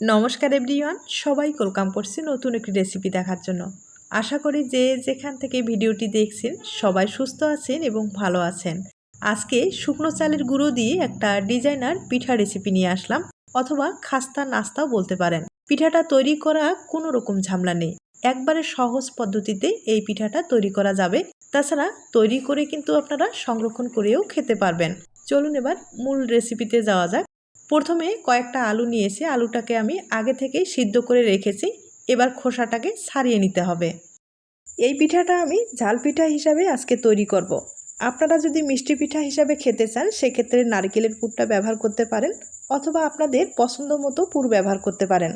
নমস্কার এভরিওয়ান, সবাই ওয়েলকাম করছি নতুন একটি রেসিপি দেখার জন্য। আশা করি যে যেখান থেকে ভিডিওটি দেখছেন, সবাই সুস্থ আছেন এবং ভালো আছেন। আজকে শুকনো চালের গুঁড়ো দিয়ে একটা ডিজাইনার পিঠা রেসিপি নিয়ে আসলাম, অথবা খাস্তা নাস্তাও বলতে পারেন। পিঠাটা তৈরি করা কোনো রকম ঝামেলা নেই। একবারে সহজ পদ্ধতিতে এই পিঠাটা তৈরি করা যাবে। তাছাড়া তৈরি করে কিন্তু আপনারা সংরক্ষণ করেও খেতে পারবেন। চলুন এবার মূল রেসিপিতে যাওয়া যাক। প্রথমে কয়েকটা আলু নিয়েছি, আলুটাকে আমি আগে থেকেই সিদ্ধ করে রেখেছি। এবার খোসাটাকে ছাড়িয়ে নিতে হবে। এই পিঠাটা আমি ঝাল পিঠা হিসাবে আজকে তৈরি করব। আপনারা যদি মিষ্টি পিঠা হিসাবে খেতে চান, সেক্ষেত্রে নারকেলের পুরটা ব্যবহার করতে পারেন অথবা আপনাদের পছন্দ মতো পুর ব্যবহার করতে পারেন।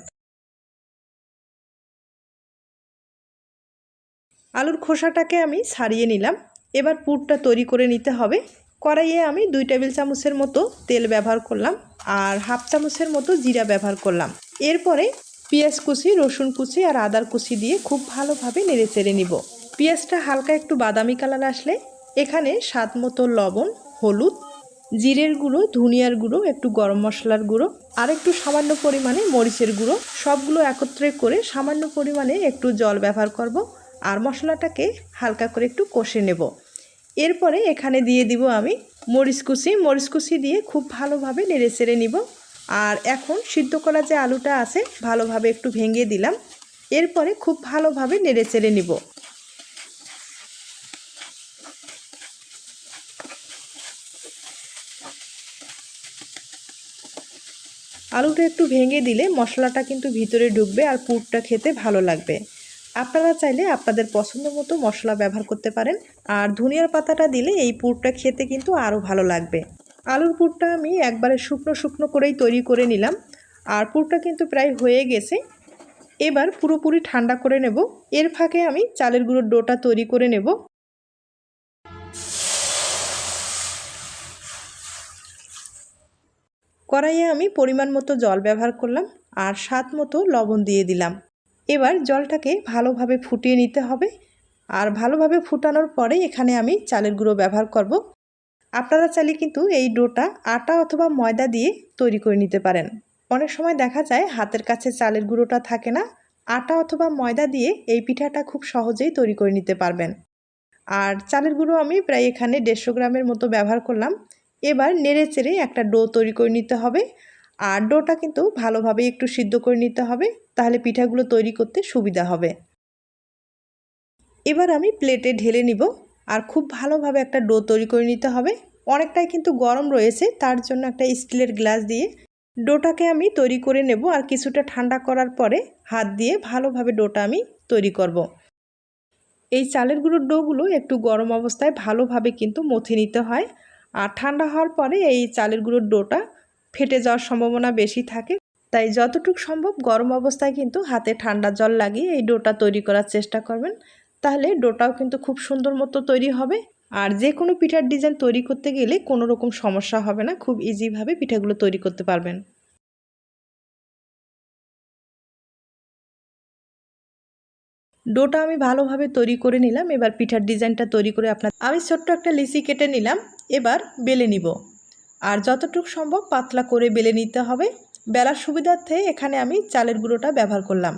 আলুর খোসাটাকে আমি ছাড়িয়ে নিলাম। এবার পুরটা তৈরি করে নিতে হবে। কড়াইয়ে আমি দুই টেবিল চামচের মতো তেল ব্যবহার করলাম আর হাফ চামচের মতো জিরা ব্যবহার করলাম। এরপরে পেঁয়াজ কুচি, রসুন কুচি আর আদার কুচি দিয়ে খুব ভালোভাবে নেড়ে চেড়ে নিব। পেঁয়াজটা হালকা একটু বাদামি কালার আসলে এখানে স্বাদ মতো লবণ, হলুদ, জিরের গুঁড়ো, ধনিয়ার গুঁড়ো, একটু গরম মশলার গুঁড়ো আর একটু সামান্য পরিমাণে মরিচের গুঁড়ো সবগুলো একত্রে করে সামান্য পরিমাণে একটু জল ব্যবহার করব আর মশলাটাকে হালকা করে একটু কষে নেব। এরপরে এখানে দিয়ে দিব আমি মরিচ কুচি। মরিচ কুচি দিয়ে খুব ভালোভাবে নেড়ে চেড়ে নিব। আর এখন সিদ্ধ করা যে আলুটা আছে, ভালোভাবে একটু ভেঙে দিলাম। এরপরে খুব ভালোভাবে নেড়ে চেড়ে নিব। আলুটা একটু ভেঙে দিলে মশলাটা কিন্তু ভিতরে ঢুকবে আর পুরটা খেতে ভালো লাগবে। আপনারা চাইলে আপনাদের পছন্দ মতো মশলা ব্যবহার করতে পারেন, আর ধনিয়ার পাতাটা দিলে এই পুরটা খেতে কিন্তু আরও ভালো লাগবে। আলুর পুরটা আমি একবারে শুকনো শুকনো করেই তৈরি করে নিলাম, আর পুরটা কিন্তু প্রায় হয়ে গেছে। এবার পুরোপুরি ঠান্ডা করে নেব। এর ফাঁকে আমি চালের গুঁড়োর ডোটা তৈরি করে নেব। কড়াইয়ে আমি পরিমাণ মতো জল ব্যবহার করলাম, আর স্বাদ মতো লবণ দিয়ে দিলাম। এবার জলটাকে ভালোভাবে ফুটিয়ে নিতে হবে। আর ভালোভাবে ফুটানোর পরে এখানে আমি চালের গুঁড়ো ব্যবহার করব। আপনারা চাইলে কিন্তু এই ডোটা আটা অথবা ময়দা দিয়ে তৈরি করে নিতে পারেন। অনেক সময় দেখা যায় হাতের কাছে চালের গুঁড়োটা থাকে না, আটা অথবা ময়দা দিয়ে এই পিঠাটা খুব সহজেই তৈরি করে নিতে পারবেন। আর চালের গুঁড়ো আমি প্রায় এখানে দেড়শো গ্রামের মতো ব্যবহার করলাম। এবার নেড়ে চেড়ে একটা ডো তৈরি করে নিতে হবে। আর ডোটা কিন্তু ভালোভাবে একটু সিদ্ধ করে নিতে হবে, তাহলে পিঠাগুলো তৈরি করতে সুবিধা হবে এবার আমি প্লেটে ঢেলে নিব, আর খুব ভালোভাবে একটা ডো তৈরি করে নিতে হবে অনেকটাই কিন্তু গরম রয়েছে, তার জন্য একটা স্টিলের গ্লাস দিয়ে ডোটাকে আমি তৈরি করে নেব, আর কিছুটা ঠান্ডা করার পরে হাত দিয়ে ভালোভাবে ডোটা আমি তৈরি করব। এই চালের গুঁড়োর ডোগুলো একটু গরম অবস্থায় ভালোভাবে কিন্তু মথে নিতে হয়, আর ঠান্ডা হওয়ার পরে এই চালের গুঁড়োর ডোটা ফেটে যাওয়ার সম্ভাবনা বেশি থাকে। তাই যতটুকু সম্ভব গরম অবস্থায় কিন্তু হাতে ঠান্ডা জল লাগিয়ে এই ডোটা তৈরি করার চেষ্টা করবেন। তাহলে ডোটাও কিন্তু খুব সুন্দর মতো তৈরি হবে। আর যে কোনো পিঠার ডিজাইন তৈরি করতে গেলে কোনো রকম সমস্যা হবে না। খুব ইজিভাবে পিঠাগুলো তৈরি করতে পারবেন। ডোটা আমি ভালোভাবে তৈরি করে নিলাম। এবার পিঠার ডিজাইনটা তৈরি করে আপনার আমি ছোট্ট একটা লিচি কেটে নিলাম। এবার বেলে নিব। আর যতটুকু সম্ভব পাতলা করে বেলে নিতে হবে। বেলার সুবিধার্থে এখানে আমি চালের গুঁড়োটা ব্যবহার করলাম।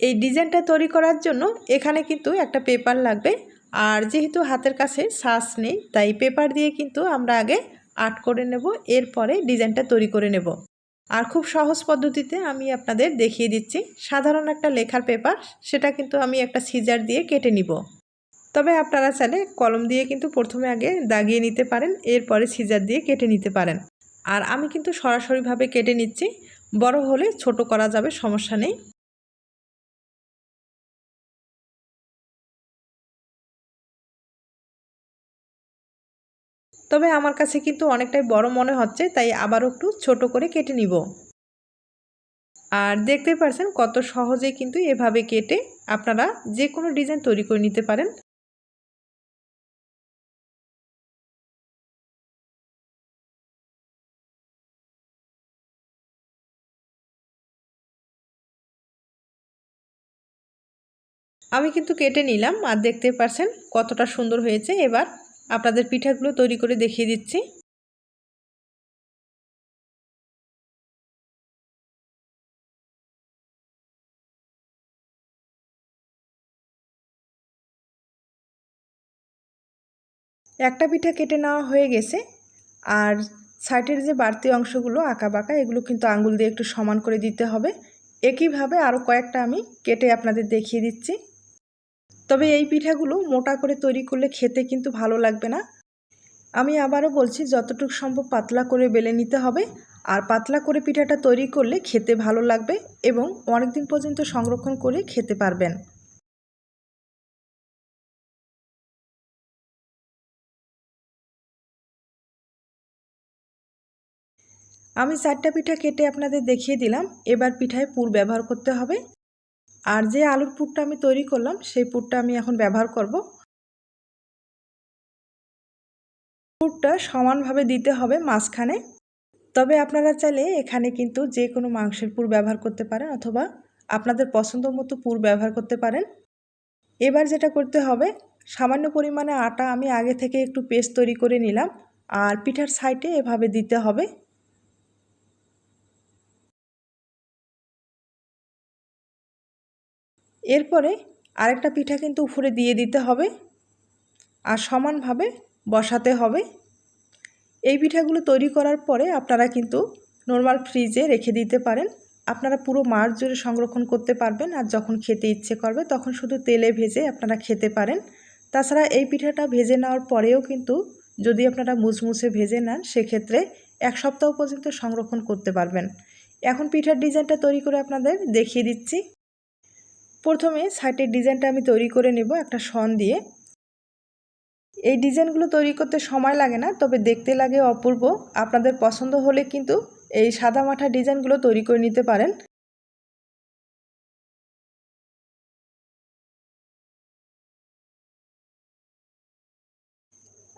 এই ডিজাইনটা তৈরি করার জন্য এখানে কিন্তু একটা পেপার লাগবে। আর যেহেতু হাতের কাছে শ্বাস নেই, তাই পেপার দিয়ে কিন্তু আমরা আগে আর্ট করে নেব, এরপরে ডিজাইনটা তৈরি করে নেব। আর খুব সহজ পদ্ধতিতে আমি আপনাদের দেখিয়ে দিচ্ছি। সাধারণ একটা লেখার পেপার, সেটা কিন্তু আমি একটা সিজার দিয়ে কেটে নিব। তবে আপনারা চাইলে কলম দিয়ে কিন্তু প্রথমে আগে দাগিয়ে নিতে পারেন, এরপরে সিজার দিয়ে কেটে নিতে পারেন। আর আমি কিন্তু সরাসরিভাবে কেটে নিচ্ছি, বড় হলে ছোট করা যাবে, সমস্যা নেই। তবে আমার কাছে কিন্তু অনেকটাই বড় মনে হচ্ছে, তাই আবারও একটু ছোট করে কেটে নিব। আর দেখতে পারছেন কত সহজেই কিন্তু এভাবে কেটে আপনারা যে কোনো ডিজাইন তৈরি করে নিতে পারেন। আমি কিন্তু কেটে নিলাম আর দেখতে পাচ্ছেন কতটা সুন্দর হয়েছে। এবার আপনাদের পিঠাগুলো তৈরি করে দেখিয়ে দিচ্ছি। একটা পিঠা কেটে নেওয়া হয়ে গেছে আর সাইটের যে বাড়তি অংশগুলো আঁকা বাঁকা, এগুলো কিন্তু আঙুল দিয়ে একটু সমান করে দিতে হবে। একইভাবে আরও কয়েকটা আমি কেটে আপনাদের দেখিয়ে দিচ্ছি। তবে এই পিঠাগুলো মোটা করে তৈরি করলে খেতে কিন্তু ভালো লাগবে না। আমি আবারও বলছি, যতটুকু সম্ভব পাতলা করে বেলে নিতে হবে আর পাতলা করে পিঠাটা তৈরি করলে খেতে ভালো লাগবে এবং অনেক দিন পর্যন্ত সংরক্ষণ করে খেতে পারবেন। আমি চারটা পিঠা কেটে আপনাদের দেখিয়ে দিলাম। এবার পিঠায় পুর ব্যবহার করতে হবে। আর যে আলুর পুরটা আমি তৈরি করলাম, সেই পুরটা আমি এখন ব্যবহার করব। পুরটা সমানভাবে দিতে হবে মাঝখানে। তবে আপনারা চাইলে এখানে কিন্তু যে কোনো মাংসের পুর ব্যবহার করতে পারেন অথবা আপনাদের পছন্দ মতো পুর ব্যবহার করতে পারেন। এবার যেটা করতে হবে, সামান্য পরিমাণে আটা আমি আগে থেকে একটু পেস্ট তৈরি করে নিলাম। আর পিঠার সাইডে এভাবে দিতে হবে। এরপরে আরেকটা পিঠা কিন্তু উপরে দিয়ে দিতে হবে আর সমানভাবে বসাতে হবে। এই পিঠাগুলো তৈরি করার পরে আপনারা কিন্তু নর্মাল ফ্রিজে রেখে দিতে পারেন। আপনারা পুরো মাস জুড়ে সংরক্ষণ করতে পারবেন আর যখন খেতে ইচ্ছে করবে তখন শুধু তেলে ভেজে আপনারা খেতে পারেন। তাছাড়া এই পিঠাটা ভেজে নেওয়ার পরেও কিন্তু যদি আপনারা মুচমুচে ভেজে নেন সেক্ষেত্রে এক সপ্তাহ পর্যন্ত সংরক্ষণ করতে পারবেন। এখন পিঠার ডিজাইনটা তৈরি করে আপনাদের দেখিয়ে দিচ্ছি। প্রথমে সাইটের ডিজাইনটা আমি তৈরি করে নেব একটা সন দিয়ে। এই ডিজাইনগুলো তৈরি করতে সময় লাগে না, তবে দেখতে লাগে অপূর্ব। আপনাদের পছন্দ হলে কিন্তু এই সাদা মাঠা ডিজাইনগুলো তৈরি করে নিতে পারেন।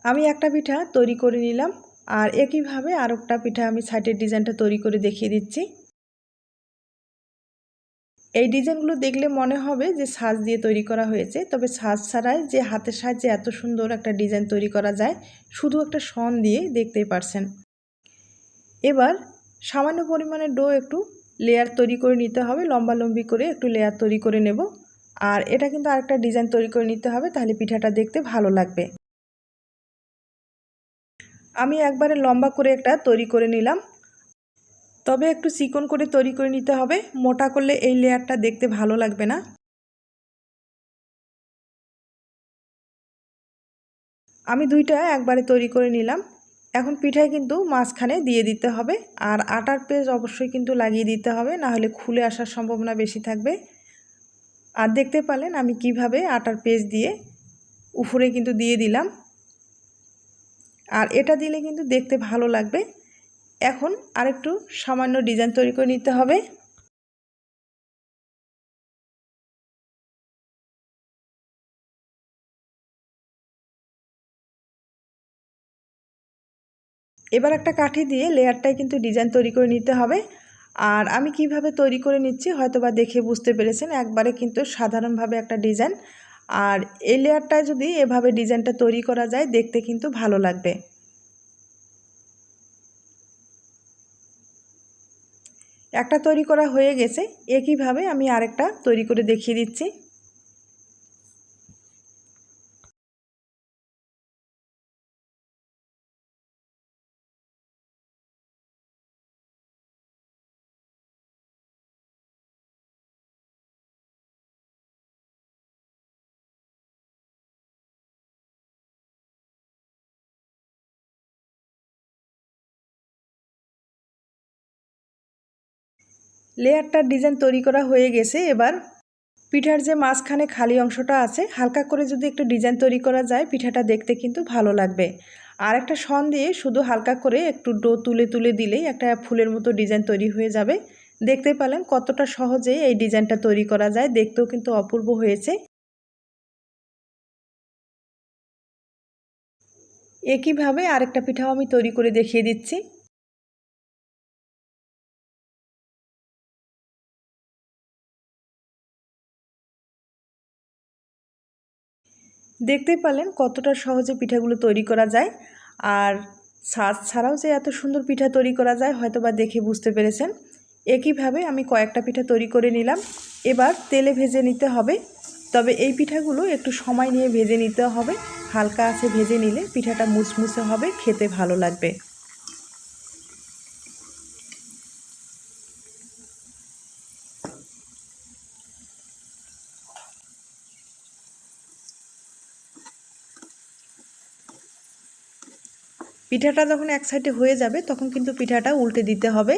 আমি একটা পিঠা তৈরি করে নিলাম, আর একইভাবে আরেকটা পিঠা আমি সাইটের ডিজাইনটা তৈরি করে দেখিয়ে দিচ্ছি। এই ডিজাইনগুলো দেখলে মনে হবে যে সাজ দিয়ে তৈরি করা হয়েছে। তবে সাজ ছাড়াই যে হাতের সাহায্যে এত সুন্দর একটা ডিজাইন তৈরি করা যায়, শুধু একটা সন দিয়ে দেখতেই পারছেন। এবার সামান্য পরিমাণে ডো একটু লেয়ার তৈরি করে নিতে হবে, লম্বা লম্বি করে একটু লেয়ার তৈরি করে নেব। আর এটা কিন্তু আরেকটা ডিজাইন তৈরি করে নিতে হবে, তাহলে পিঠাটা দেখতে ভালো লাগবে। আমি একবারে লম্বা করে একটা তৈরি করে নিলাম। তবে একটু চিকন করে তৈরি করে নিতে হবে। মোটা করলে এই লেয়ারটা দেখতে ভালো লাগবে না। আমি দুইটা একবারে তৈরি করে নিলাম। এখন পিঠায় কিন্তু মাঝখানে দিয়ে দিতে হবে। আর আটার পেজ অবশ্যই কিন্তু লাগিয়ে দিতে হবে না হলে খুলে আসার সম্ভাবনা বেশি থাকবে। আর দেখতে পারলেন আমি কীভাবে আটার পেজ দিয়ে উপরে কিন্তু দিয়ে দিলাম। আর এটা দিলে কিন্তু দেখতে ভালো লাগবে। এখন আরেকটু সামান্য ডিজাইন তৈরি করে নিতে হবে। এবার একটা কাঠি দিয়ে লেয়ারটাই কিন্তু ডিজাইন তৈরি করে নিতে হবে। আর আমি কীভাবে তৈরি করে নিচ্ছি হয়তো বা দেখে বুঝতে পেরেছেন, একবারে কিন্তু সাধারণভাবে একটা ডিজাইন। আর এই লেয়ারটায় যদি এভাবে ডিজাইনটা তৈরি করা যায়, দেখতে কিন্তু ভালো লাগবে। একটা তৈরি করা হয়ে গেছে একইভাবে আমি আরেকটা তৈরি করে দেখিয়ে দিচ্ছি। লেয়ারটার ডিজাইন তৈরি করা হয়ে গেছে। এবার পিঠার যে মাঝখানে খালি অংশটা আছে, হালকা করে যদি একটু ডিজাইন তৈরি করা যায়, পিঠাটা দেখতে কিন্তু ভালো লাগবে। আর একটা সন দিয়ে শুধু হালকা করে একটু ডো তুলে তুলে দিলেই একটা ফুলের মতো ডিজাইন তৈরি হয়ে যাবে। দেখতে পেলেন কতটা সহজে এই ডিজাইনটা তৈরি করা যায়, দেখতেও কিন্তু অপূর্ব হয়েছে। একইভাবে আরেকটা পিঠাও আমি তৈরি করে দেখিয়ে দিচ্ছি। দেখতে পারলেন কতটা সহজে পিঠাগুলো তৈরি করা যায়। আর সাজ ছাড়াও যে এত সুন্দর পিঠা তৈরি করা যায় হয়তো বা দেখে বুঝতে পেরেছেন। একইভাবে আমি কয়েকটা পিঠা তৈরি করে নিলাম। এবার তেলে ভেজে নিতে হবে। তবে এই পিঠাগুলো একটু সময় নিয়ে ভেজে নিতে হবে। হালকা আছে ভেজে নিলে পিঠাটা মুচমুচে হবে, খেতে ভালো লাগবে। পিঠাটা যখন এক সাইডে হয়ে যাবে, তখন কিন্তু পিঠাটা উল্টে দিতে হবে।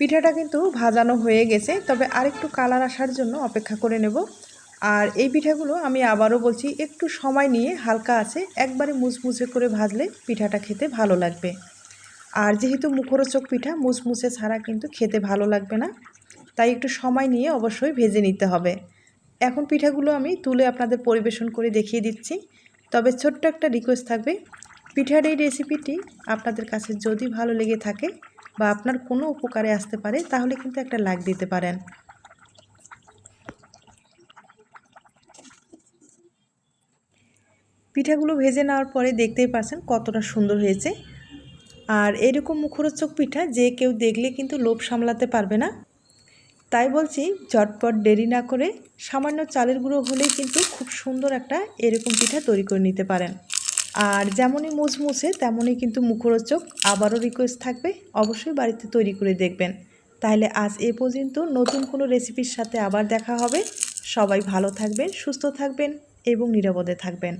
পিঠাটা কিন্তু ভাজানো হয়ে গেছে, তবে আরেকটু কালার আসার জন্য অপেক্ষা করে নেব। আর এই পিঠাগুলো আমি আবারও বলছি, একটু সময় নিয়ে হালকা আছে, একবারে মুচমুচে করে ভাজলে পিঠাটা খেতে ভালো লাগবে। আর যেহেতু মুখরোচক পিঠা, মুচমুচে ছাড়া কিন্তু খেতে ভালো লাগবে না, তাই একটু সময় নিয়ে অবশ্যই ভেজে নিতে হবে। এখন পিঠাগুলো আমি তুলে আপনাদের পরিবেশন করে দেখিয়ে দিচ্ছি, তবে ছোট্ট একটা রিকোয়েস্ট থাকবে। পিঠার এই রেসিপিটি আপনাদের কাছে যদি ভালো লেগে থাকে বা আপনার কোনো উপকারে আসতে পারে, তাহলে কিন্তু একটা লাইক দিতে পারেন। পিঠাগুলো ভেজে নেওয়ার পরে দেখতেই পাচ্ছেন কতটা সুন্দর হয়েছে। আর এরকম মুখরোচক পিঠা যে কেউ দেখলে কিন্তু লোভ সামলাতে পারবে না। তাই বলছি ঝটপট দেরি না করে সামান্য চালের গুঁড়ো হলেই কিন্তু খুব সুন্দর একটা এরকম পিঠা তৈরি করে নিতে পারেন। আর যেমনই মুচমুচে, তেমনই কিন্তু মুখরোচক আবারও রিকোয়েস্ট থাকবে, অবশ্যই বাড়িতে তৈরি করে দেখবেন। তাহলে আজ এ পর্যন্ত নতুন কোনো রেসিপির সাথে আবার দেখা হবে। সবাই ভালো থাকবেন, সুস্থ থাকবেন এবং নিরাপদে থাকবেন।